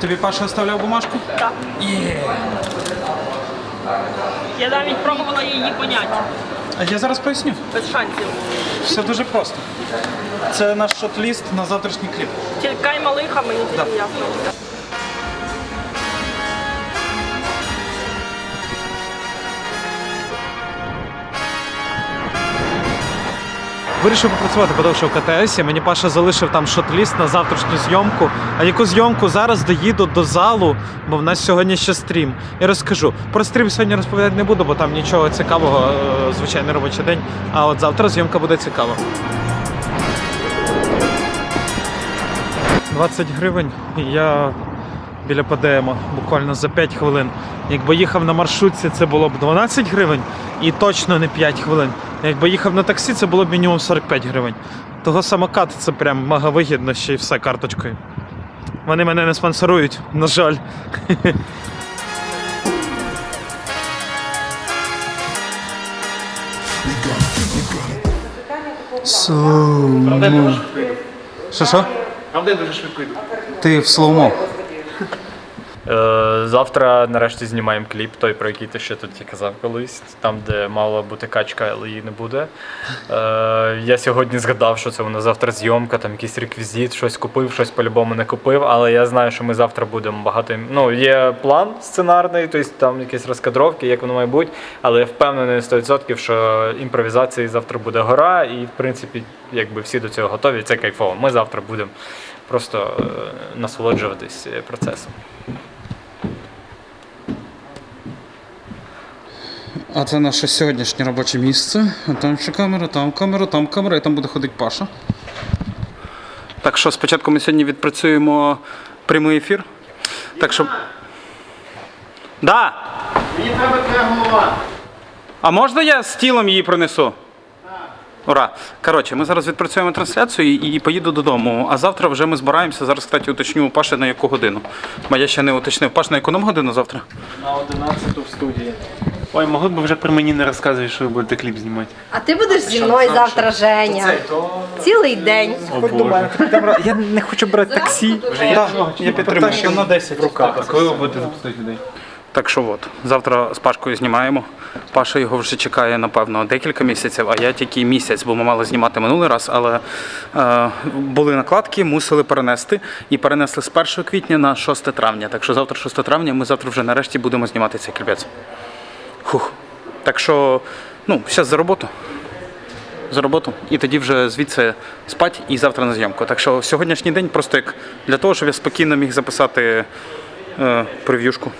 Тобі Паша оставляв бумажку? Так. Є. Я навіть пробувала її поняти. А я зараз поясню. Без шансів. Все дуже просто. Це наш шот-ліст на завтрашній кліп. Тільки малиха мені тільки ясно. Вирішив попрацювати подовше в КТС. Мені Паша залишив там шот-ліст на завтрашню зйомку. А яку зйомку зараз доїду до залу, бо в нас сьогодні ще стрім. І розкажу. Про стрім сьогодні розповідати не буду, бо там нічого цікавого, е, звичайний робочий день. А от завтра зйомка буде цікава. 20 гривень. Я біля ПДМа буквально за 5 хвилин. Якби їхав на маршрутці, це було б 12 гривень і точно не 5 хвилин. Якби їхав на таксі, це було б мінімум 45 гривень. Того самокат це прям мега вигідно ще й все карточкою. Вони мене не спонсорують, на жаль. Що що? А де дуже швидко йду. Ти в слоумо. Е, завтра нарешті знімаємо кліп, той, про який ти ще тут казав колись, там, де мала бути качка, але її не буде. Е, я сьогодні згадав, що це нас завтра зйомка, там якийсь реквізит, щось купив, щось по-любому не купив, але я знаю, що ми завтра будемо багато. Ну, є план сценарний, тобто там якісь розкадровки, як воно має бути, але я впевнений 100%, що імпровізації завтра буде гора, і в принципі, якби всі до цього готові, це кайфово. Ми завтра будемо просто е, насолоджуватись е, процесом. А це наше сьогоднішнє робоче місце. Там ще камера, там камера, там камера, і там буде ходити Паша. Так що спочатку ми сьогодні відпрацюємо прямий ефір. Так що. Да! Мені треба твоя голова. А можна я з тілом її принесу? Ура! Коротше, ми зараз відпрацюємо трансляцію і і поїду додому. А завтра вже ми збираємося. Зараз, кстати, уточню у Паші на яку годину. Бо я ще не уточнив. Паш, на яку нам годину завтра? На 11 в студії. Ой, могли б вже при мені не розказувати, що ви будете кліп знімати. А ти будеш зі мною завтра, Женя. Цілий день. Я не хочу брати таксі. Вже є я підтримую. на 10 в руках. А коли ви будете запустити людей? Так що от, завтра з Пашкою знімаємо. Паша його вже чекає, напевно, декілька місяців, а я тільки місяць, бо ми мали знімати минулий раз, але е, були накладки, мусили перенести. І перенесли з 1 квітня на 6 травня. Так що завтра 6 травня ми завтра вже нарешті будемо знімати цей кліпець. Хух. Так що, ну, зараз за роботу. За роботу. І тоді вже звідси спать і завтра на зйомку. Так що сьогоднішній день просто як для того, щоб я спокійно міг записати е, прев'юшку.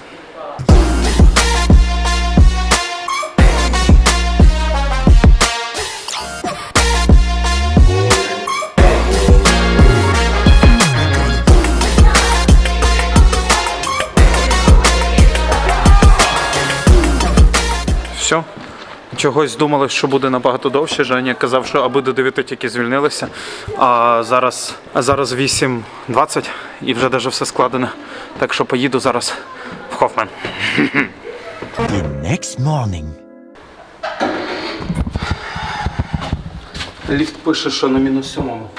Все. Чогось думали, що буде набагато довше. Женя казав, що аби до 9 тільки звільнилися. А зараз, а зараз 8.20 і вже навіть все складено. Так що поїду зараз в Хофмен. The next morning. Ліфт пише, що на мінус сьомому.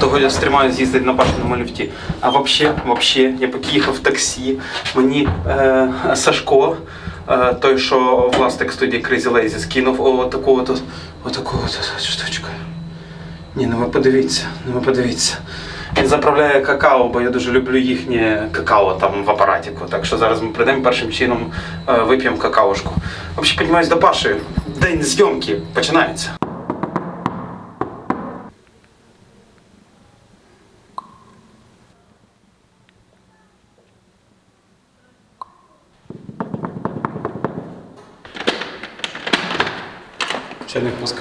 Того я стримаю з'їздити на пашному ліфті. А взагалі, вообще, я поки їхав в таксі, мені е, Сашко, той, що власник студії Crazy Lazy, скинув отаку от, отаку от штучку. Ні, ну ви подивіться, ну ви подивіться. Він заправляє какао, бо я дуже люблю їхнє какао там в апаратіку. Так що зараз ми прийдемо першим чином е, вип'ємо какаошку. Взагалі, піднімаюсь до Паші. День зйомки починається.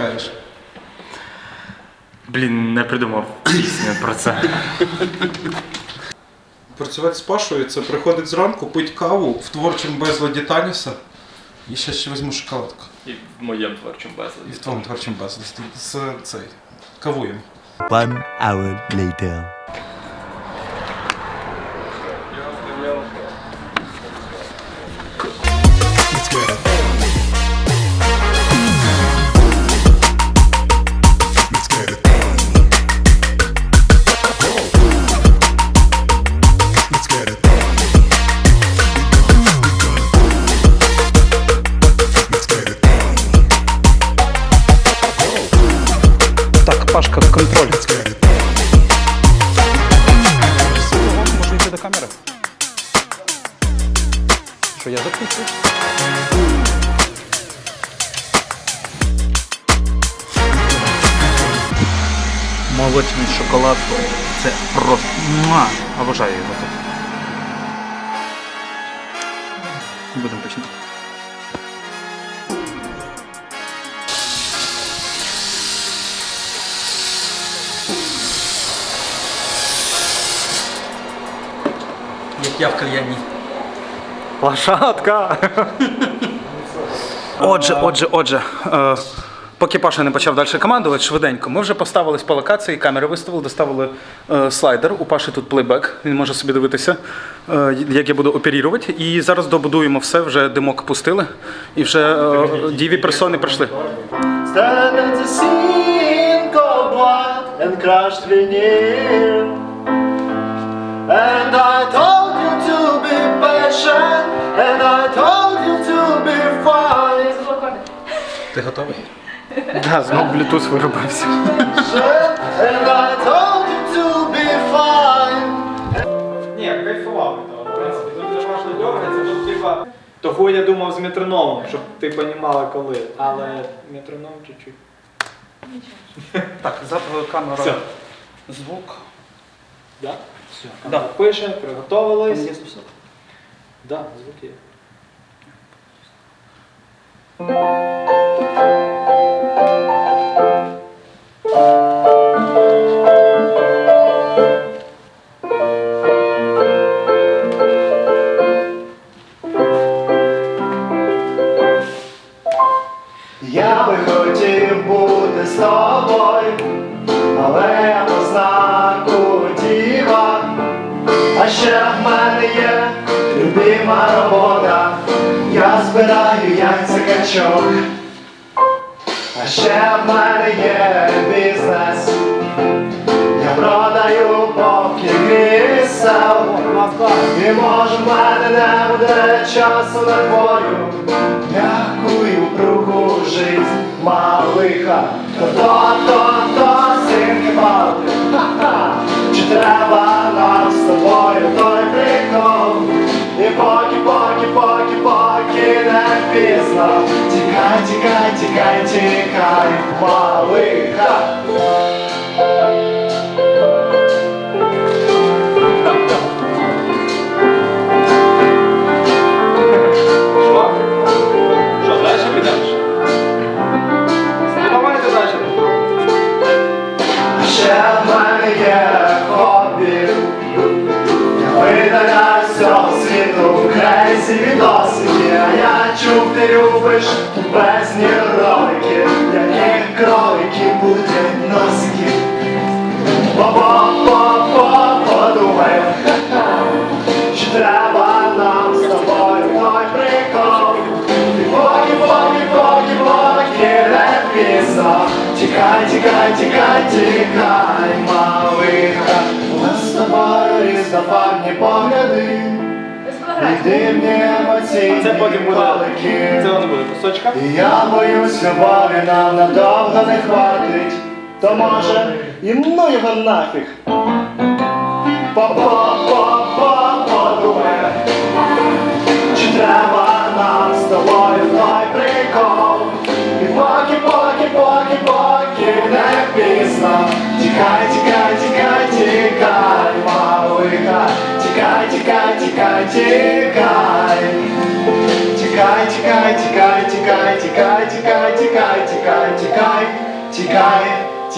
Впускаєш? Блін, не придумав пісню про це. Працювати з Пашою це приходить зранку, пить каву в творчому безладі Таніса. І ще ще візьму шоколадку. І в моєму творчому безладі. І в твоєму творчому безладі. З цей. Кавуємо. One hour later. Молочний шоколад. Це просто. Муа! Обожаю його тут. Будемо починати. Як я в кальяні. Лошадка! Отже, отже, отже. Е, поки Паша не почав далі командувати, швиденько. Ми вже поставились по локації, камери виставили, доставили е, слайдер. У Паші тут плейбек, він може собі дивитися, е, як я буду оперувати. І зараз добудуємо все, вже димок пустили. І вже е, діві персони прийшли. And I told you to be patient, and I told you to be fine. Ти готовий? Да, знов Bluetooth виробився. And I told you to be fine. Ні, кайфував від того. В принципі, тут дуже важливо дергається, тут типа. Того я думав з метрономом, щоб ти понімала коли. Але метроном чуть-чуть. Так, за камера. Все. Звук. Да? Все. Да. Пише, приготовились. Да, звук є. Пізно. Тікай, тікай, тікай, тікай, малиха. чув, ти любиш безні ролики Яких кроликів будуть носики По-по-по-по подумаю Чи треба нам з тобою той прикол І поки, поки, поки, поки не пізно Тікай, тікай, тікай, тікай, малиха У нас з тобою різнобарвні погляди І дивні Це потім буде. Це воно буде кусочка. Я боюсь, любові нам надовго не хватить. То може, і ну його нафіг. По-по-по-по подумай, чи треба нам з тобою той прикол. І поки, поки, поки, поки не пізно. Тікай, тікай,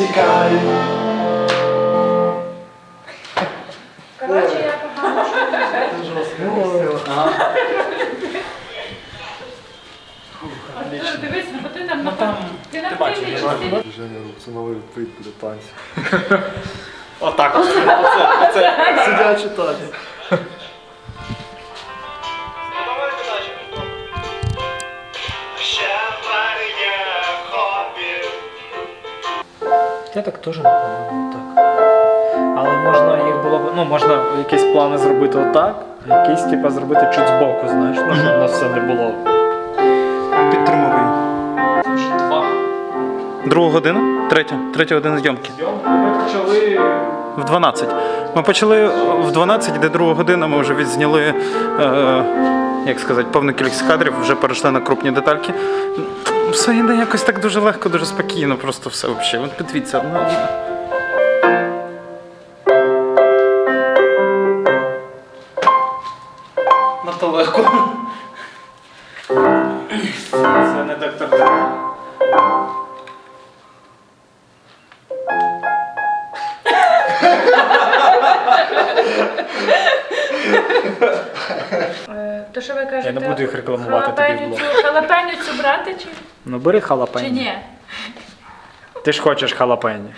тікай. Коротше, я погано. Дивись, бо ти там напевно. Ти на пильній частині. Це новий вид буде танців. Отак. Оце. Сидячі танці. Так теж напевно так. Але можна їх було б. Ну, можна якісь плани зробити отак, а якісь, типа, зробити чуть збоку, знаєш, ну, щоб у нас все не було. Підтримую. Два. Другу годину? Третя. Третя година зйомки. Ми почали. В 12. Ми почали в 12, де друга година ми вже відзняли, е, як сказати, повну кількість кадрів, вже перейшли на крупні детальки. Все йде якось так дуже легко, дуже спокійно, просто все взагалі. От подивіться. Ну, То що ви кажете? Я не буду їх рекламувати тобі в халапеню цю- Халапеню цю брати чи, Ну бери чи халапені. ні? Ти ж хочеш халапені.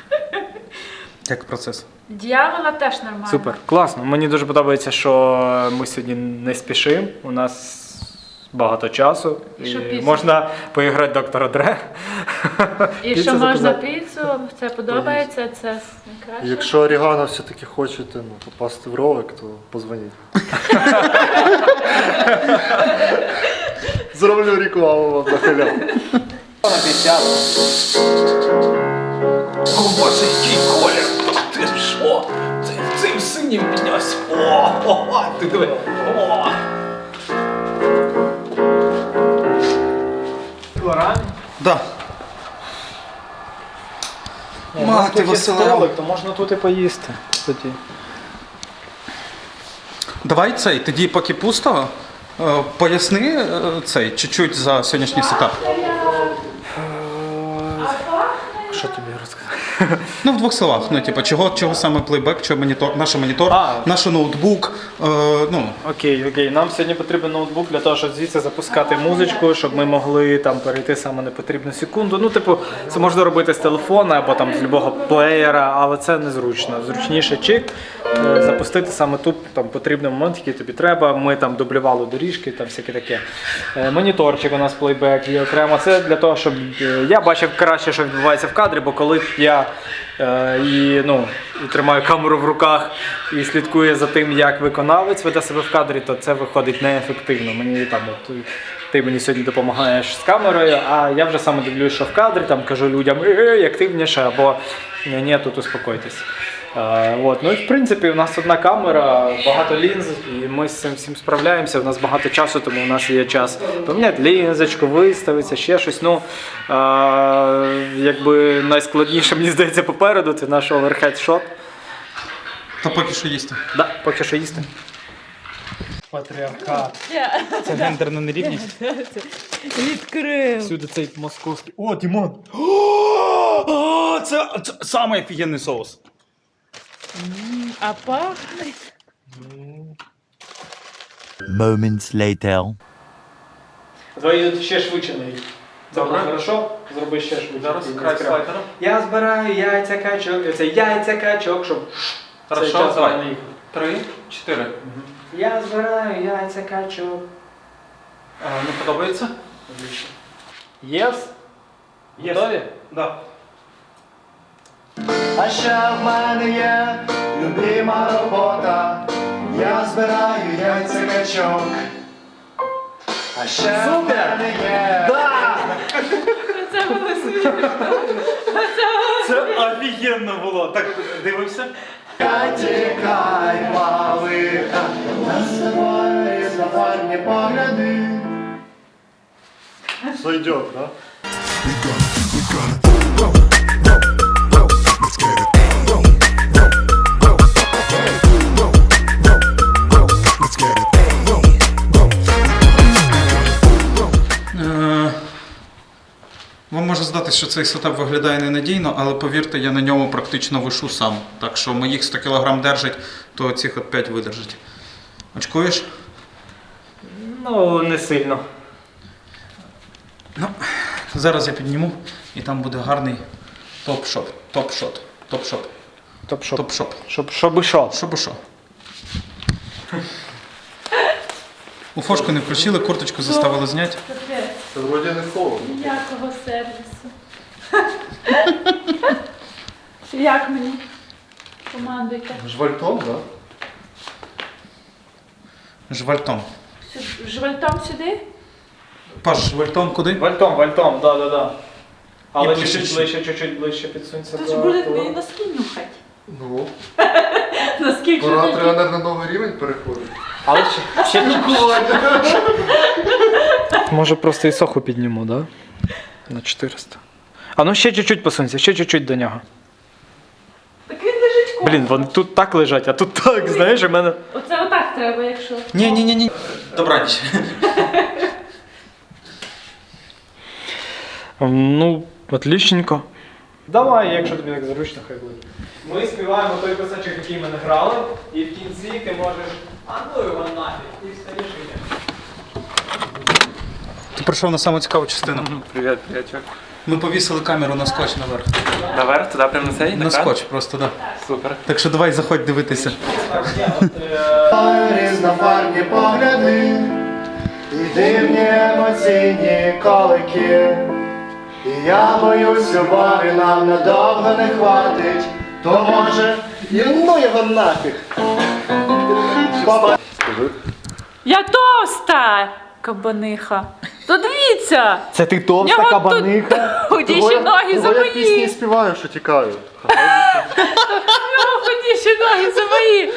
Як процес? Дьявола теж нормально. Супер, класно. Мені дуже подобається, що ми сьогодні не спішимо. У нас багато часу. І що І пісню? можна поіграти доктора Дре. І Піцу що можна заказати. піцу, це подобається, це найкраще. Якщо орігано все-таки хочете ну, попасти в ролик, то позвоніть. Зроблю рекламу вам на халяву. О, боже, який колір! Ти що? Це цим синім піднявся. О, о, о, ти диви. О. Да. Мати Тут є Василева. столик, то можна тут і поїсти. Тоді. Давай цей, тоді поки пусто, е, поясни е, цей чуть-чуть за сьогоднішній сетап. Що тобі розказати? Ну, в двох словах. Ну, типу, чого, чого саме плейбек, чого монітор, наш монітор, А. наш ноутбук. Е, ну, Окей, окей. Нам сьогодні потрібен ноутбук для того, щоб звідси запускати музичку, щоб ми могли там перейти саме на потрібну секунду. Ну, типу, це можна робити з телефона або там з любого плеєра, але це незручно. Зручніше чик, е, запустити саме тут там потрібний момент, який тобі треба. Ми там дублювали доріжки, там всяке таке. Е, Моніторчик у нас плейбек є окремо. Це для того, щоб е, я бачив краще, що відбувається в кадрі, бо коли я і, ну, і тримаю камеру в руках і слідкую за тим, як виконавець веде себе в кадрі, то це виходить неефективно. Мені там от, ти мені сьогодні допомагаєш з камерою, а я вже саме дивлюсь, що в кадрі, там кажу людям «Ей, активніше або ні, ні, тут успокойтесь. Е, от. Ну і в принципі, у нас одна камера, багато лінз, і ми з цим всім справляємося. У нас багато часу, тому у нас є час поміняти лінзочку, виставитися, ще щось. Ну, е, якби найскладніше, мені здається, попереду це наш оверхед шот. то поки що їсти. Да, поки що їсти. Патріархат. Це гендерна нерівність. Відкрив. Всюди цей московський. О, Дімон! О, це, це самий офігенний соус. А пахне. Moments later. Давай ще швидше на їх. Добре, хорошо? Зроби ще швидше. Зараз край слайдера. Я збираю яйця качок. Це яйця качок, щоб цей Хорошо, час давай. Три, чотири. Я збираю яйця качок. Е, Не подобається? Єс? Готові? Да. А ще в мене є любима робота. Я збираю яйця качок. А ще в мене є. Це було смішно. Це офігенно було. Так дивився? Тікай, малиха, нас з тобою погляди. Сойдет, да? Може що цей сетап виглядає ненадійно, але повірте, я на ньому практично вишу сам. Так що моїх 100 кг держить, то цих от 5 видержить. Очкуєш? Ну, не сильно. Ну, зараз я підніму і там буде гарний топ-шот. Топ-шот. Топ-шот. Топ-шоп. Топ-шоп. Щоб, щоб що? Що би що? У фошку не включили, курточку заставили зняти. Це вроді не холодно. Ніякого сервісу. Як мені? Командуйте. Жвальтом, да? Жвальтом. Сю- Жвальтом сюди? Паш, жвальтом куди? Вальтом, вальтом, да, да, да. Але чуть-чуть ближче. ближче, чуть-чуть ближче підсунься. Це до ж буде того. твої носки нюхать. Ну, Наскільки пора такі? тренер на новий рівень переходить. Але ще, ще Може просто і соху підніму, да? На 400. А ну ще чуть-чуть посунься, ще чуть-чуть до нього. Так він лежить Блін, вони тут так лежать, а тут так, знаєш, у мене. Оце отак треба, якщо. Ні, ні, ні, ні. Добраніч. Ну, отлічненько. Давай, якщо тобі так зручно, хай буде. Ми співаємо той кусочок, який ми не грали, і в кінці ти можеш. А ну його нафіг, і встаєш і йдеш. Ти прийшов на саму цікаву частину. Привіт, приятель. Ми повісили камеру на скотч наверх. Наверх, туди прямо на цей? На скотч просто, так. Супер. Так що давай заходь дивитися. Різнофарбні погляди і дивні емоційні колики. І я боюсь, любові нам надовго не хватить, то може, і ну його нафіг. Я товста! Кабаниха. То дивіться! Це ти товста тут худіші ноги за я пісні мої! співаю, що тікаю. Нього ноги за мої!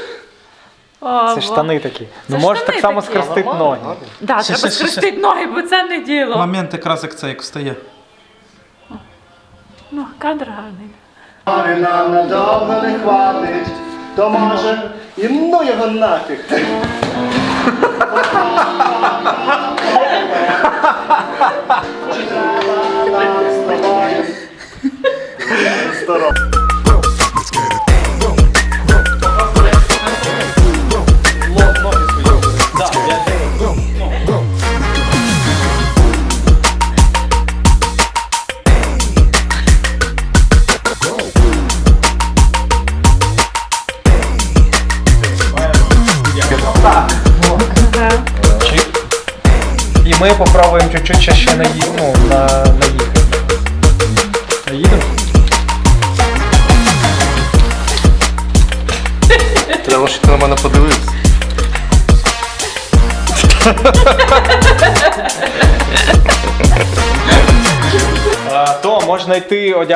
О, Це штани такі. Ну Це можеш штани так само такі. скрестити ноги. Да, Ще, треба ще, ще, скрестити ноги, бо це не діло. Момент якраз як це як встає. Ну, кадр гарний. Нам надовго не хватить, то може, і ну його нафіг. Здорово. І ми попробуємо чуть-чуть ще, ще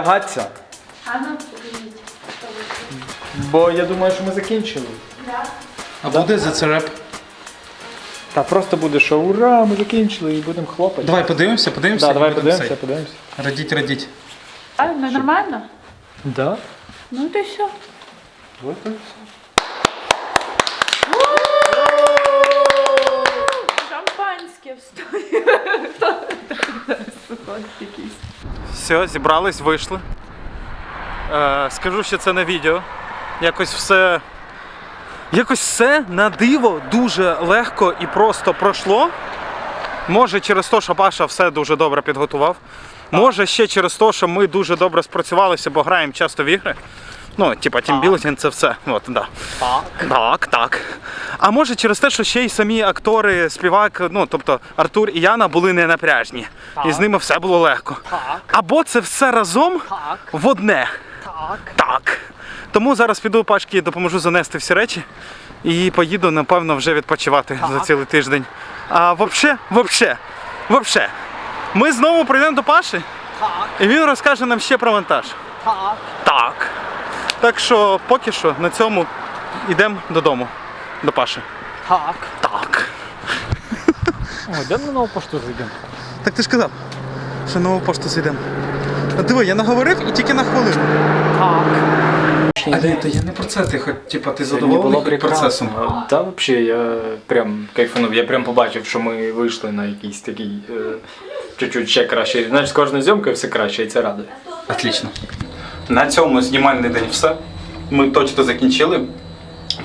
одягатися. А ну, подивіть. Бо я думаю, що ми закінчили. А буде за це реп? Та просто буде, що ура, ми закінчили і будемо хлопати. Давай подивимося, подивимося. да, і давай будемо подивимося, цей. подивимося. Радіть, радіть. А, ну нормально? Да? Ну то все. Шампанське встоїть. Хто якийсь? Все, зібрались, вийшли. Е, скажу, що це на відео. Якось все. Якось все на диво дуже легко і просто пройшло. Може, через те, що Паша все дуже добре підготував. Може, ще через те, що ми дуже добре спрацювалися, бо граємо часто в ігри. Ну, типа тімбілдинг це все. От, да. Так. Так, так. А може через те, що ще й самі актори, співак, ну тобто Артур і Яна були не напряжні. І з ними все було легко. Так. Або це все разом в одне. Так. Так. Тому зараз піду пачки допоможу занести всі речі і поїду, напевно, вже відпочивати за цілий тиждень. А вообще, вообще, вообще, ми знову прийдемо до Паші. Так. І він розкаже нам ще про монтаж. Так. Так. Так що поки що на цьому йдемо додому. До Паші. Так. Так. О, йдемо на нову пошту зайдемо. Так ти ж казав, що нову пошту зайдемо. Диви, я наговорив і тільки на хвилину. Так. А ні, то я не про це, ти хоч, типа, ти задоволений хоч процесом. Та взагалі я прям кайфанув. Я прям побачив, що ми вийшли на якийсь такий е, чуть-чуть ще краще. Знаєш, з кожною зйомкою все краще, і це радує. Отлично. На цьому знімальний день все. Ми точно закінчили.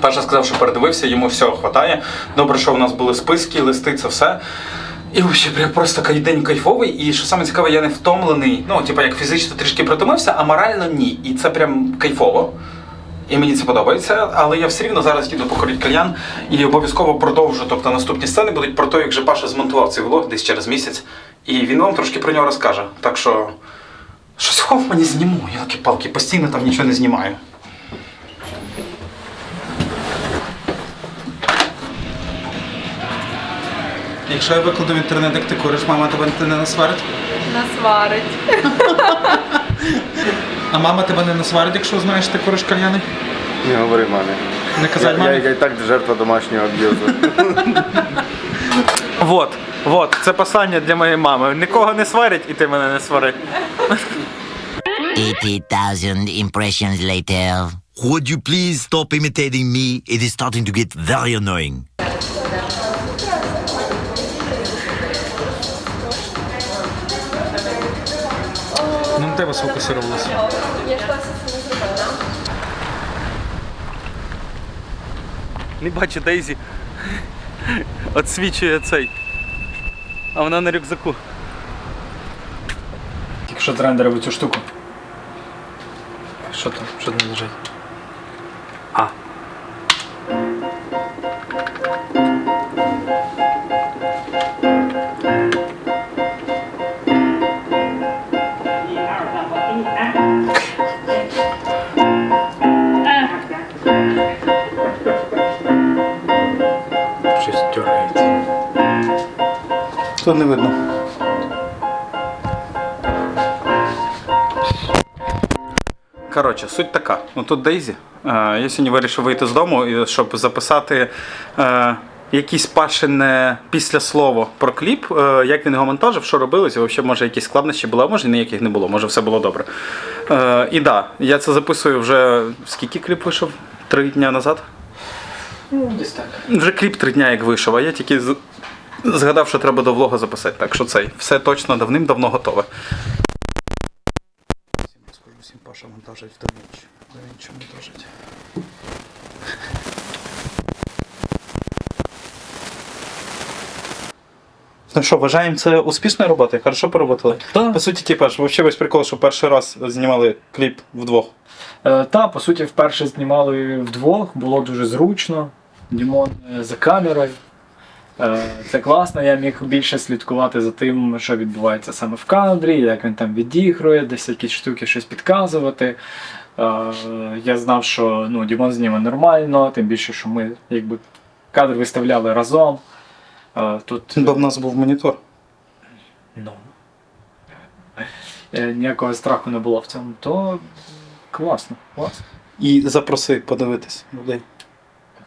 Паша сказав, що передивився, йому всього вистачає. Добре, що у нас були списки, листи, це все. І взагалі просто день кайфовий. І що саме цікаве, я не втомлений. Ну, типу, як фізично трішки притомився, а морально ні. І це прям кайфово. І мені це подобається, але я все рівно зараз їду покорити кальян і обов'язково продовжу. Тобто наступні сцени будуть про те, як же Паша змонтував цей влог десь через місяць. І він вам трошки про нього розкаже. Так що щось в Хофмані зніму, ялки палки постійно там нічого не знімаю. Якщо я викладу в інтернет, як ти куриш, мама тебе не насварить? Насварить. А мама тебе не насварить, якщо знаєш ти куриш кальяни? Не говори мамі. Не казати Я, я, я і так жертва домашнього аб'юзу. Вот, вот, це послання для моєї мами. Нікого не сварять, і ти мене не свари. 80,000 impressions later. Would you please stop imitating me? It is starting to get very annoying. Ну на тебе сфокусувалося. Не бачу Дейзі. Отсвічує цей. А вона на рюкзаку. Тільки що трендерив цю штуку. Що там? Що там лежить? Тут не видно. Коротше, суть така. Ну тут Дейзі. Е, Я сьогодні вирішив вийти з дому, щоб записати е, якісь пашине після слово про кліп, е, як він його монтажив, що робилось, і взагалі, може, якісь складнощі були, а може ніяких не було, може все було добре. Е, і да, я це записую вже скільки кліп вийшов? Три дня назад? Ну, десь так. Вже кліп три дня як вийшов, а я тільки з- згадав, що треба до влога записати. Так що цей все точно давним-давно готове. Всім розкажу, всім Паша монтажить в Давінчі. Давінчі монтажить. Ну що, вважаємо це успішною роботою? Хорошо поработали? Так. По суті, типа ж, взагалі весь прикол, що перший раз знімали кліп вдвох. Е, та, по суті, вперше знімали вдвох, було дуже зручно. Дімон е, за камерою. Е, це класно, я міг більше слідкувати за тим, що відбувається саме в кадрі, як він там відігрує, десь якісь штуки щось підказувати. Е, я знав, що ну, Дімон зніме нормально, тим більше, що ми якби кадр виставляли разом. Е, тут Бо в нас був монітор. Ну. Ніякого страху не було в цьому, то класно, класно. І запроси подивитись людей.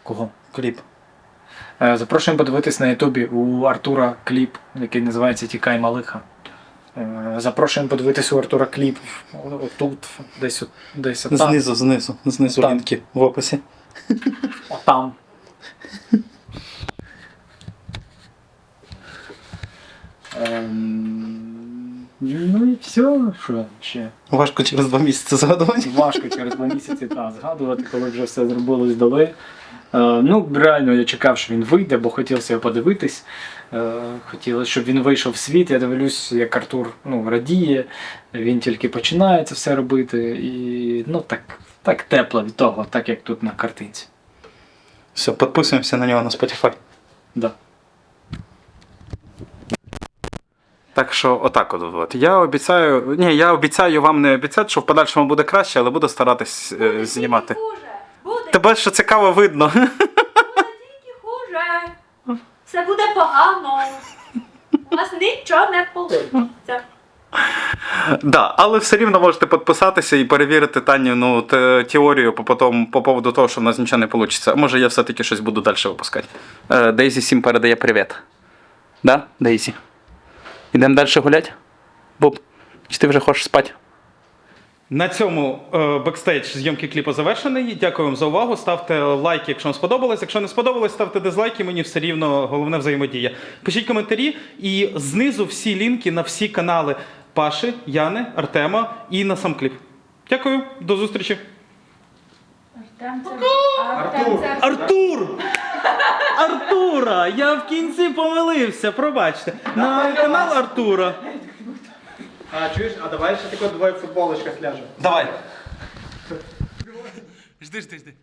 Кого? Кліп. Е, Запрошуємо подивитись на Ютубі у Артура кліп, який називається Тікай Малиха. Е, Запрошуємо подивитись у Артура кліп отут, десь, от- десь отам. Знизу, знизу, знизу Там. лінки в описі. Отам. Ем, Ну і все, що ще. Важко через два місяці згадувати. Важко через два місяці та, згадувати, коли вже все зробилось дали. Е, ну, реально я чекав, що він вийде, бо хотілося його подивитись. Е, хотілося, щоб він вийшов в світ. Я дивлюсь, як Артур ну, радіє, він тільки починає це все робити. І ну, так, так тепло від того, так як тут на картинці. Все, підписуємося на нього на Spotify. Да. Так що, отак от. от. Я обіцяю. Ні, я обіцяю вам не обіцяти, що в подальшому буде краще, але буду старатись е, знімати. Тебе що цікаво видно. тільки хуже. Все буде погано. У вас нічого не вийде. да, але все рівно можете підписатися і перевірити Таню ну, те- теорію по, потом, по поводу того, що в нас нічого не вийде. Може, я все-таки щось буду далі випускати. Е, Дейзі всім передає привіт. Да, Дейзі? Ідемо далі гуляти? Боб, чи ти вже хочеш спати? На цьому е, бекстейдж зйомки кліпу завершений. Дякую вам за увагу. Ставте лайки, якщо вам сподобалось. Якщо не сподобалось, ставте дизлайки. Мені все рівно головне взаємодія. Пишіть коментарі і знизу всі лінки на всі канали Паші, Яни, Артема і на сам кліп. Дякую, до зустрічі. Артур! Артура! Я в кінці помилився, пробачте. На канал Артура. А чуєш, а давай ще тако двоє футболочка футболочках ляжемо. Давай. Жди, жди, жди.